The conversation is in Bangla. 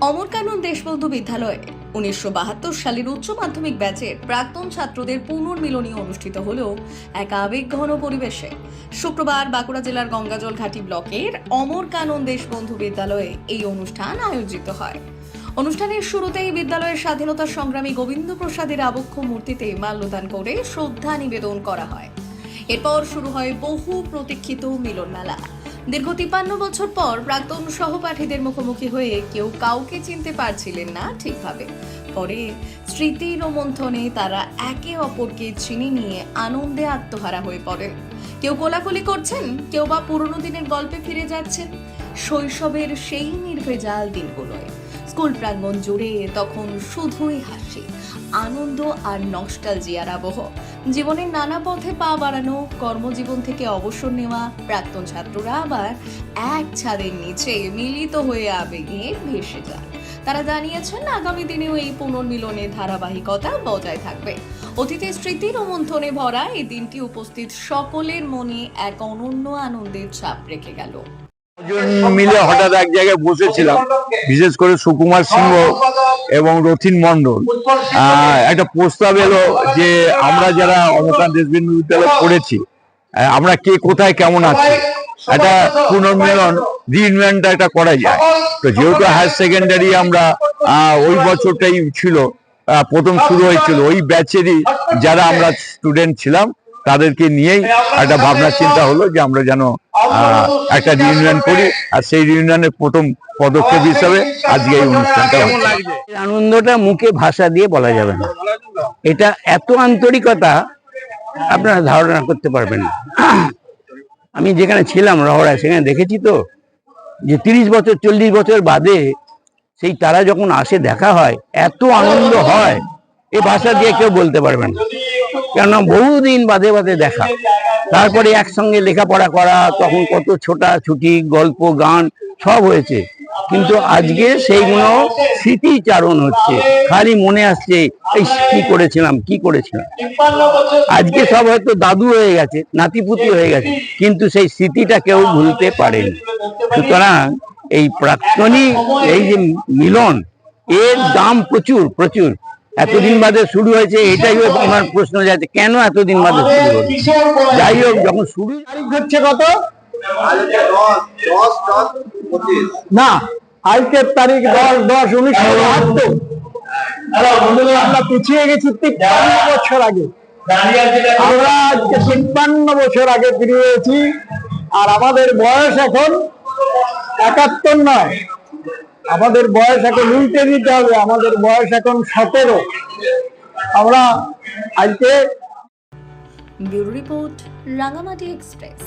অমরকানন দেশবন্ধু বিদ্যালয়ে। উনিশশো বাহাত্তর সালের উচ্চ মাধ্যমিক ব্যাচের প্রাক্তন ছাত্রদের পুনর্মিলনী অনুষ্ঠিত হলেও এক আবেগঘন পরিবেশে। শুক্রবার বাঁকুড়া জেলার গঙ্গাজল ঘাটি ব্লকের অমরকানন দেশবন্ধু বিদ্যালয়ে এই অনুষ্ঠান আয়োজিত হয়। অনুষ্ঠানের শুরুতেই বিদ্যালয়ের স্বাধীনতা সংগ্রামী গোবিন্দ প্রসাদের আবক্ষ মূর্তিতে মাল্যদান করে শ্রদ্ধা নিবেদন করা হয়। এরপর শুরু হয় বহু প্রতীক্ষিত মিলন মেলা দীর্ঘ তিপ্পান্ন বছর পর প্রাক্তন সহপাঠীদের মুখোমুখি হয়ে কেউ কাউকে চিনতে পারছিলেন না ঠিকভাবে। পরে স্মৃতি রোমন্থনে তারা একে অপরকে চিনি নিয়ে আনন্দে আত্মহারা হয়ে পড়েন। কেউ কোলাকুলি করছেন, কেউ বা পুরনো দিনের গল্পে ফিরে যাচ্ছেন। শৈশবের সেই নির্ভেজাল দিনগুলোয় স্কুল প্রাঙ্গণ জুড়ে তখন শুধুই হাসি, আনন্দ আর নস্টালজিয়ার আবহ। জীবনের নানা পথে পা বাড়ানো, কর্মজীবন থেকে অবসর নেওয়া, প্রাক্তন ছাত্ররা আবার এক ছাদের নিচে মিলিত হয়ে আবেগে ভেসে যায় তারা জানিয়েছেন, আগামী দিনেও এই পুনর্মিলনের ধারাবাহিকতা বজায় থাকবে। অতীতের স্মৃতির মন্থনে ভরা এই দিনটি উপস্থিত সকলের মনে এক অনন্য আনন্দের ছাপ রেখে গেল। মিলে হঠাৎ এক জায়গায় বসেছিলাম। বিশেষ করে সুকুমার সিংহ এবং রথিন মন্ডল একটা প্রস্তাব এলো যে আমরা যারা অমরকান্ত দেশবিন্দু বিদ্যালয়ে পড়েছি আমরা কে কোথায় কেমন আছি? একটা পুনর্মিলন রিইউনিয়নটা একটা করা যায়। তো যেহেতু হায়ার সেকেন্ডারি আমরা ওই বছরটাই ছিল প্রথম শুরু হয়েছিল, ওই ব্যাচেরই যারা আমরা স্টুডেন্ট ছিলাম তাদেরকে নিয়েই একটা ভাবনা চিন্তা হলো যে আমরা যেন আহ, একটা রিউনিয়ন করি। আর সেই রিউনিয়নের প্রথম পদক্ষেপ হিসাবে আজকে এই অনুষ্ঠানটা আনন্দটা মুখে ভাষা দিয়ে বলা যাবে না। এটা এত আন্তরিকতা আপনারা ধারণা করতে পারবেন না। আমি যেখানে ছিলাম রহড়ায় সেখানে দেখেছি তো যে তিরিশ বছর চল্লিশ বছর বাদে সেই তারা যখন আসে দেখা হয় এত আনন্দ হয় এ ভাষা দিয়ে কেউ বলতে পারবে না। কেননা বহুদিন বাদে বাদে দেখা। তারপরে একসঙ্গে লেখাপড়া করা, তখন কত ছোটা ছুটি, গল্প, গান, সব হয়েছে। কিন্তু আজকে সেইগুলো স্মৃতিচারণ হচ্ছে। খালি মনে আসছে এই কি করেছিলাম কি করেছিলাম? আজকে সব হয়তো দাদু হয়ে গেছে, নাতিপুতি হয়ে গেছে, কিন্তু সেই স্মৃতিটা কেউ ভুলতে পারেনি। সুতরাং এই প্রাক্তনী, এই যে মিলন, এর দাম প্রচুর প্রচুর। এতদিন বাদে শুরু হয়েছে এটাই আমার প্রশ্ন যাচ্ছে কেন এতদিন বাদে শুরু হলো? যাই হোক যখন শুরু হচ্ছে কত? না আজকের তারিখ দশ দশ উনিশশো আমরা পিছিয়ে গেছি তিপ্পান্ন বছর আগে। আমরা আজকে তিপ্পান্ন বছর আগে ফিরে হয়েছি আর আমাদের বয়স এখন একাত্তর নয়। আমাদের বয়স এখন উল্টে দিতে হবে, আমাদের বয়স এখন সতেরো। আমরা আজকে রিপোর্ট, রাঙামাটি এক্সপ্রেস।